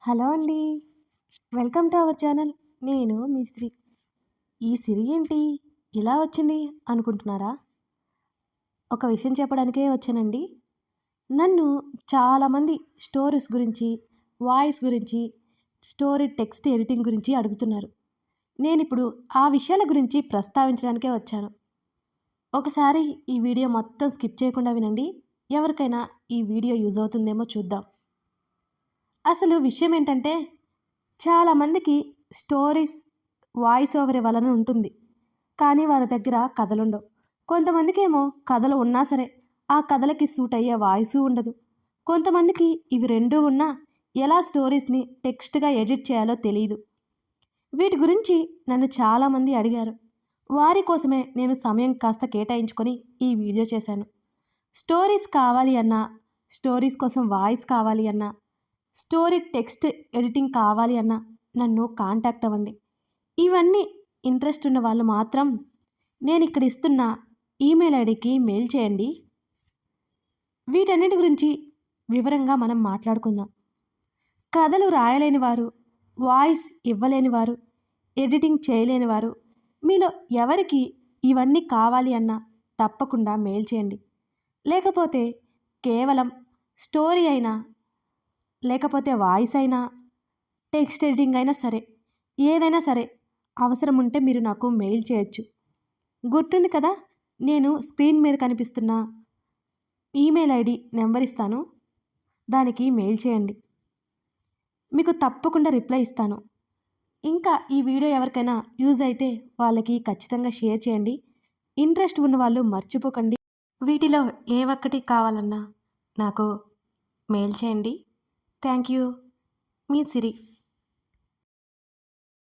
Hello అండి. Welcome to our channel. నేను మీ శ్రీ. ఈ సిరి ఏంటి? ఇలా వచ్చింది అనుకుంటున్నారా? ఒక విషయం చెప్పడానికే వచ్చానండి. నన్ను చాలామంది స్టోరీస్ గురించి వాయిస్ గురించి స్టోరీ టెక్స్ట్ ఎడిటింగ్ గురించి అడుగుతున్నారు. నేను ఇప్పుడు ఆ విషయాల గురించి ప్రస్తావించడానికే వచ్చాను. ఒకసారి ఈ వీడియో మొత్తం స్కిప్ చేయకుండా వినండి. ఎవరికైనా ఈ వీడియో యూజ్ అవుతుందేమో చూద్దాం. అసలు విషయం ఏంటంటే చాలామందికి స్టోరీస్ వాయిస్ ఓవర్ ఇవ్వాలని ఉంటుంది. కానీ వారి దగ్గర కథలుండవు. కొంతమందికి ఏమో కథలు ఉన్నా సరే ఆ కథలకి సూట్ అయ్యే వాయిస్ ఉండదు. కొంతమందికి ఇవి రెండూ ఉన్నా ఎలా స్టోరీస్ని టెక్స్ట్గా ఎడిట్ చేయాలో తెలియదు వీటి గురించి నన్ను చాలామంది అడిగారు. వారి కోసమే నేను సమయం కాస్త కేటాయించుకొని ఈ వీడియో చేశాను. స్టోరీస్ కావాలి అన్నా స్టోరీస్ కోసం వాయిస్ కావాలి అన్నా స్టోరీ టెక్స్ట్ ఎడిటింగ్ కావాలి అన్న నన్ను కాంటాక్ట్ అవ్వండి. ఇవన్నీ ఇంట్రెస్ట్ ఉన్న వాళ్ళు మాత్రం నేను ఇక్కడ ఇస్తున్న ఈమెయిల్ ఐడికి మెయిల్ చేయండి. వీటన్నిటి గురించి వివరంగా మనం మాట్లాడుకుందాం. కథలు రాయలేని వారు వాయిస్ ఇవ్వలేని వారు ఎడిటింగ్ చేయలేని వారు మీలో ఎవరికి ఇవన్నీ కావాలి అన్న తప్పకుండా మెయిల్ చేయండి. లేకపోతే కేవలం స్టోరీ అయినా లేకపోతే వాయిస్ అయినా టెక్స్ట్ ఎడిటింగ్ అయినా సరే ఏదైనా సరే అవసరం ఉంటే మీరు నాకు మెయిల్ చేయొచ్చు. గుర్తుంది కదా నేను స్క్రీన్ మీద కనిపిస్తున్న ఈమెయిల్ ఐడి నెంబర్ ఇస్తాను దానికి మెయిల్ చేయండి. మీకు తప్పకుండా రిప్లై ఇస్తాను. ఇంకా ఈ వీడియో ఎవరికైనా యూజ్ అయితే వాళ్ళకి ఖచ్చితంగా షేర్ చేయండి. ఇంట్రెస్ట్ ఉన్న వాళ్ళు మర్చిపోకండి. వీటిలో ఏ ఒక్కటి కావాలన్నా నాకు మెయిల్ చేయండి. Thank you me Siri